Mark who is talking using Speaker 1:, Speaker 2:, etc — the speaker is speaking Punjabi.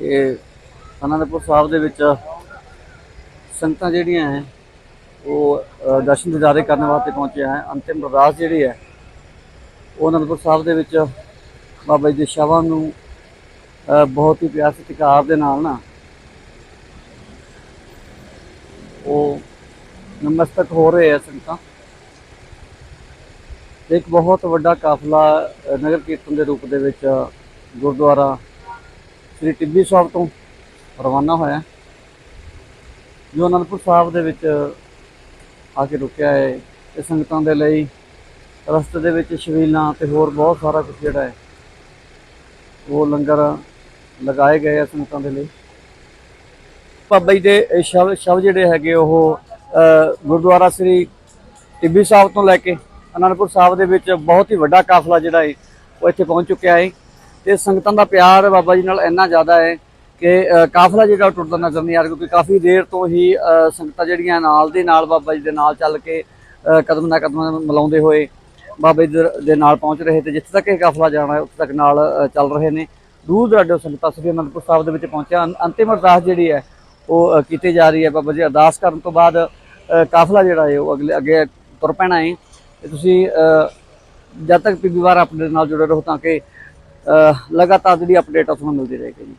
Speaker 1: ਕਿ ਅਨੰਦਪੁਰ ਸਾਹਿਬ ਦੇ ਵਿੱਚ ਸੰਗਤਾਂ ਜਿਹੜੀਆਂ ਹੈ, ਉਹ ਦਰਸ਼ਨ ਦਿਦਾਰੇ ਕਰਨ ਵਾਸਤੇ ਪਹੁੰਚਿਆ ਹੈ। ਅੰਤਿਮ ਅਰਦਾਸ ਜਿਹੜੀ ਹੈ, ਉਹ ਅਨੰਦਪੁਰ ਸਾਹਿਬ ਦੇ ਵਿੱਚ ਬਾਬਾ ਜੀ ਦੇ ਸ਼ਵਾਂ ਨੂੰ ਬਹੁਤ ਹੀ ਪਿਆਰ ਸਤਿਕਾਰ ਦੇ ਨਾਲ ਨਾ, ਉਹ ਨਮਸਤਕ ਹੋ ਰਹੇ ਆ ਸੰਗਤਾਂ। ਤੇ ਇੱਕ ਬਹੁਤ ਵੱਡਾ ਕਾਫਲਾ ਨਗਰ ਕੀਰਤਨ ਦੇ ਰੂਪ ਦੇ ਵਿੱਚ ਗੁਰਦੁਆਰਾ ਸ੍ਰੀ ਟਿੱਬੀ ਸਾਹਿਬ ਤੋਂ ਰਵਾਨਾ ਹੋਇਆ। ਜੋ ਅਨੰਦਪੁਰ ਸਾਹਿਬ ਦੇ ਵਿੱਚ ਆ ਕੇ ਰੁਕਿਆ ਹੈ। ਤੇ ਸੰਗਤਾਂ ਦੇ ਲਈ ਰਸਤੇ ਦੇ ਵਿੱਚ ਛਬੀਲਾਂ ਤੇ ਹੋਰ ਬਹੁਤ ਸਾਰਾ ਕੁਝ ਜਿਹੜਾ ਹੈ, ਉਹ ਲੰਗਰ ਲਗਾਏ ਗਏ ਆ ਸੰਗਤਾਂ ਦੇ ਲਈ। ਬਾਬਾ ਜੀ ਦੇ ਇਹ ਸ਼ਬ ਸ਼ਬ ਜਿਹੜੇ ਹੈਗੇ ਉਹ ਗੁਰਦੁਆਰਾ ਸ੍ਰੀ ਟਿੱਬੀ ਸਾਹਿਬ ਤੋਂ ਲੈ ਕੇ ਅਨੰਦਪੁਰ ਸਾਹਿਬ ਦੇ ਵਿੱਚ ਬਹੁਤ ਹੀ ਵੱਡਾ ਕਾਫਲਾ ਜਿਹੜਾ ਹੈ, ਉਹ ਇੱਥੇ ਪਹੁੰਚ ਚੁੱਕਿਆ ਹੈ। ਤੇ ਸੰਗਤਾਂ ਦਾ ਪਿਆਰ ਬਾਬਾ ਜੀ ਨਾਲ ਇੰਨਾ ਜ਼ਿਆਦਾ ਹੈ ਕਿ ਕਾਫਲਾ ਜਿਹੜਾ ਉਹ ਟੁੱਟਦਾ ਨਜ਼ਰ ਨਹੀਂ ਆ ਰਿਹਾ, ਕਿਉਂਕਿ ਕਾਫੀ ਦੇਰ ਤੋਂ ਹੀ ਸੰਗਤਾਂ ਜਿਹੜੀਆਂ ਨਾਲ ਦੇ ਨਾਲ ਬਾਬਾ ਜੀ ਦੇ ਨਾਲ ਚੱਲ ਕੇ ਕਦਮ ਨਾ ਕਦਮ ਮਿਲਾਉਂਦੇ ਹੋਏ ਬਾਬਾ ਜੀ ਦੇ- ਦੇ ਨਾਲ ਪਹੁੰਚ ਰਹੇ ਤੇ ਜਿੱਥੇ ਤੱਕ ਇਹ ਕਾਫਲਾ ਜਾਣਾ ਹੈ, ਉੱਥੇ ਤੱਕ ਨਾਲ ਚੱਲ ਰਹੇ ਨੇ। ਦੂਰ ਦਰਾਡੇ ਸੰਗਤਾਂ ਸ੍ਰੀ ਅਨੰਦਪੁਰ ਸਾਹਿਬ ਦੇ ਵਿੱਚ ਪਹੁੰਚਿਆ ਅੰਤਿਮ ਅਰਦਾਸ ਜਿਹੜੀ ਹੈ, ਉਹ ਕੀਤੀ ਜਾ ਰਹੀ ਹੈ ਬਾਬਾ ਜੀ। ਅਰਦਾਸ ਕਰਨ ਤੋਂ ਬਾਅਦ ਕਾਫਲਾ ਜਿਹੜਾ ਹੈ, ਉਹ ਅਗਲੇ ਅੱਗੇ ਤੁਰ ਪੈਣਾ ਹੈ। ਤੇ ਤੁਸੀਂ ਜਦ ਤੱਕ ਪੀਬੀ ਵਾਰ ਆਪਣੇ ਨਾਲ ਜੁੜੇ ਰਹੋ ਤਾਂ ਕਿ ਲਗਾਤਾਰ ਜਿਹੜੀ ਅਪਡੇਟ ਆ ਤੁਹਾਨੂੰ ਮਿਲਦੀ ਰਹੇਗੀ ਜੀ।